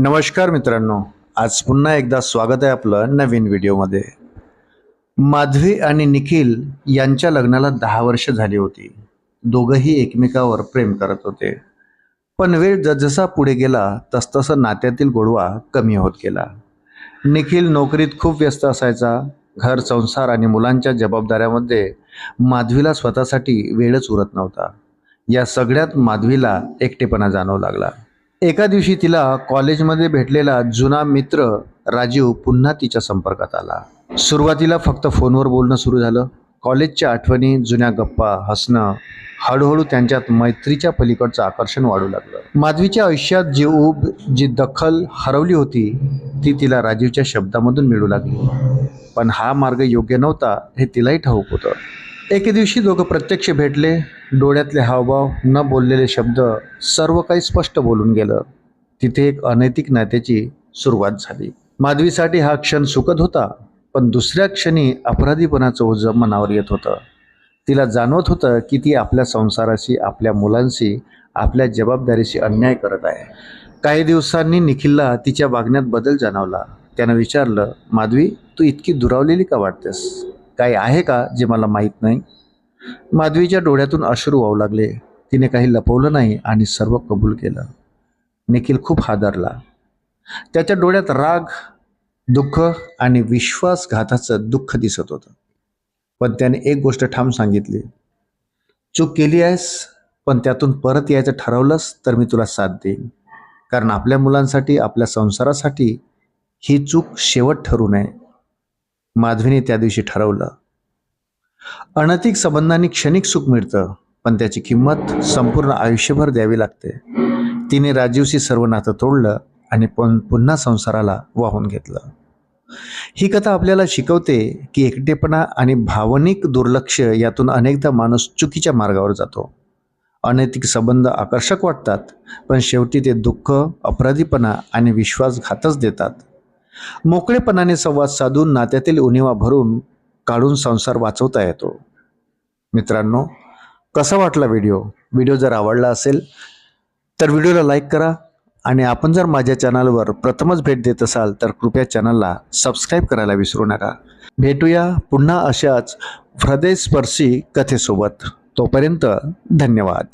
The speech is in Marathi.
नमस्कार मित्रांनो आज पुन्हा एकदा स्वागत आहे आपलं नवीन व्हिडिओमध्ये. माधवी आणि निखिल यांच्या लग्नाला दहा वर्ष झाली होती. दोघंही एकमेकावर प्रेम करत होते. पण वेळ जसजसा पुढे गेला तसतसं नात्यातील गोडवा कमी होत गेला. निखिल नोकरीत खूप व्यस्त असायचा. घर संसार आणि मुलांच्या जबाबदाऱ्यामध्ये माधवीला स्वतःसाठी वेळच उरत नव्हता. या सगळ्यात माधवीला एकटेपणा जाणवू लागला. एका दिवशी तिला कॉलेजमध्ये भेटलेला जुना मित्र राजीव पुन्हा तिच्या संपर्कात आला. सुरुवातीला फक्त फोनवर बोलणं सुरू झालं. कॉलेजच्या आठवणी जुन्या गप्पा हसणं हळूहळू त्यांच्यात मैत्रीच्या पलीकडचं आकर्षण वाढू लागलं. माधवीच्या आयुष्यात जी ऊब जी दखल हरवली होती ती तिला राजीवच्या शब्दामधून मिळू लागली. पण हा मार्ग योग्य नव्हता हे तिलाही ठाऊक होतं. एके दिवशी दोघं प्रत्यक्ष भेटले. डोळ्यातले हावभाव न बोललेले शब्द सर्व काही स्पष्ट बोलून गेलं. तिथे एक अनैतिक नात्याची सुरुवात झाली. माधवीसाठी हा क्षण सुखद होता पण दुसऱ्या क्षणी अपराधीपणाचं ओझं मनावर येत होतं. तिला जाणवत होतं की ती आपल्या संसाराशी आपल्या मुलांशी आपल्या जबाबदारीशी अन्याय करत आहे. काही दिवसांनी निखिलला तिच्या वागण्यात बदल जाणवला. त्यानं विचारलं माधवी तू इतकी दुरावलेली का वाटतेस? काही आहे का जे मला माहीत नाही? माधवीच्या डोळ्यातून अश्रू वाहू लागले. तिने काही लपवलं नाही आणि सर्व कबूल केलं. निखिल खूप हादरला. त्याच्या डोळ्यात राग दुःख आणि विश्वासघाताचं दुःख दिसत होतं. पण त्याने एक गोष्ट ठाम सांगितली. चूक केली आहेस पण त्यातून परत यायचं ठरवलंस तर मी तुला साथ देईन. कारण आपल्या मुलांसाठी आपल्या संसारासाठी ही चूक शेवट ठरू नये. माधवीने त्या दिवशी ठरवलं. अनैतिक संबंधांनी क्षणिक सुख मिळतं पण त्याची किंमत संपूर्ण आयुष्यभर द्यावी लागते. तिने राजीवशी सर्व नातं तोडलं आणि पण पुन्हा संसाराला वाहून घेतलं. ही कथा आपल्याला शिकवते की एकटेपणा आणि भावनिक दुर्लक्ष यातून अनेकदा माणूस चुकीच्या मार्गावर जातो. अनैतिक संबंध आकर्षक वाटतात पण शेवटी ते दुःख अपराधीपणा आणि विश्वासघातच देतात. मोकळेपणाने संवाद साधून नात्यातील उणिवा भरून काढून संसार वाचवता येतो. मित्रांनो कसा वाटला व्हिडिओ? व्हिडिओ जर आवडला असेल तर व्हिडिओला लाईक करा आणि आपण जर माझ्या चॅनलवर प्रथमच भेट देत असाल तर कृपया चॅनलला सबस्क्राईब करायला विसरू नका. भेटूया पुन्हा अशाच हृदयस्पर्शी कथेसोबत. तोपर्यंत धन्यवाद.